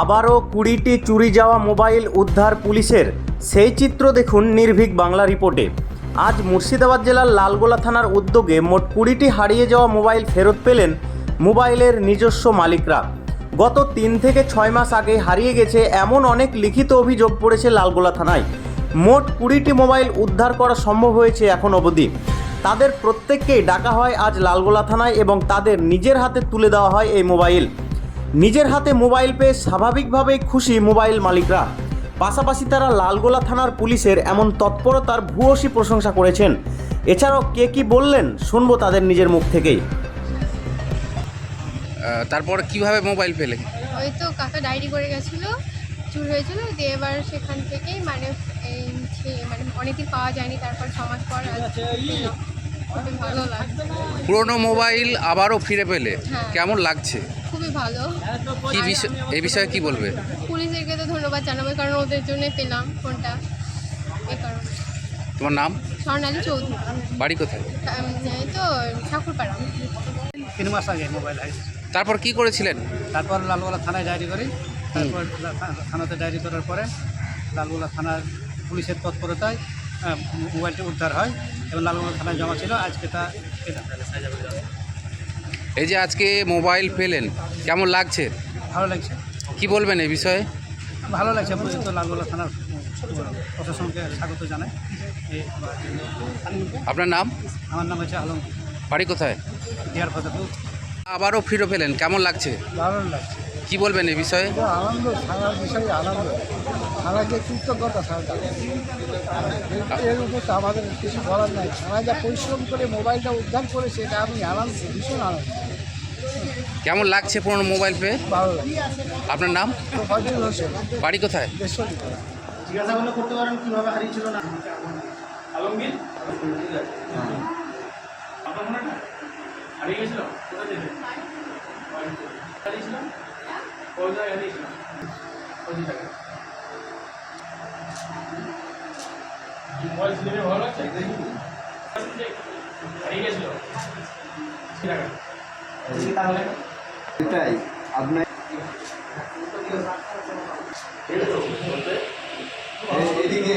আবারও কুড়িটি চুরি যাওয়া মোবাইল উদ্ধার পুলিশের। সেই চিত্র দেখুন নির্ভীক বাংলা রিপোর্টে। আজ মুর্শিদাবাদ জেলার লালগোলা থানার উদ্যোগে মোট কুড়িটি হারিয়ে যাওয়া মোবাইল ফেরত পেলেন মোবাইলের নিজস্ব মালিকরা। গত তিন থেকে ছয় মাস আগে হারিয়ে গেছে এমন অনেক লিখিত অভিযোগ পড়েছে লালগোলা থানায়। মোট কুড়িটি মোবাইল উদ্ধার করা সম্ভব হয়েছে এখন অবধি। তাদের প্রত্যেককেই ডাকা হয় আজ লালগোলা থানায় এবং তাদের নিজের হাতে তুলে দেওয়া হয় এই মোবাইল। নিজের হাতে মোবাইল পেয়ে স্বাভাবিকভাবেই খুশি মোবাইল মালিকরা। পাশাপাশি তারা লালগোলা থানার পুলিশের এমন তৎপরতার ভূয়সী প্রশংসা করেছেন। এছাড়াও কে কি বললেন শুনব তাদের নিজের মুখ থেকেই। তারপর কীভাবে মোবাইল পেলে ওই তো কাকা ডায়েরি করে গেছিল চুর হয়েছিল দিয়ে এবার সেখান থেকেই মানে এই মানে অনেকদিন পাওয়া যায়নি তারপর সমাজ পর ভালো লাগছে পুরনো মোবাইল আবারও ফিরে পেলে? হ্যাঁ। কেমন লাগছে? খুবই ভালো। কি বিষয় এই বিষয়ে কি বলবে? পুলিশদেরকে তো ধন্যবাদ জানাব কারণ ওদের জন্য পেলাম ফোনটা। এই কারণে। তোমার নাম? স্বর্ণালী চৌধুরী। বাড়ি কোথায়? এই তো ঠাকুরপাড়া। তিন মাস আগে মোবাইল হারিয়েছে। তারপর কি করেছিলেন? তারপর লালগোলা থানায় ডায়েরি করি। তারপর থানাতে ডায়েরি করার পরে লালগোলা থানার পুলিশের তৎপরতায় মোবাইলটি উদ্ধার হয় এবং লালগোলা থানায় জমা ছিল। আজকে তা। এই যে আজকে মোবাইল পেলেন কেমন লাগছে? ভালো লাগছে। কি বলবেন এই বিষয়ে? ভালো লাগছে পর্যন্ত লালগোলা থানার প্রশাসনকে স্বাগত জানাই। আপনার নাম? আমার নাম হচ্ছে আলম। বাড়ি কোথায়? আবারও ফিরে পেলেন কেমন লাগছে? ভালো লাগছে। কি বলবেন এই বিষয়ে? আনন্দ থানার বিষয়ে আনন্দ। থানাকে কৃতজ্ঞতা থানাটা এর উপর তো আমাদের কিছু বলার নাই। থানা যা পরিশ্রম করে মোবাইলটা উদ্ধার করেছে এটা আমি আনন্দ ভীষণ আনন্দ। কেমন লাগছে পুরনো মোবাইল পেয়ে? ভালো আপনার নাম? তো ফজল হোসেন। বাড়ি কোথায় বেসরি এটাই আপনার এদিকে।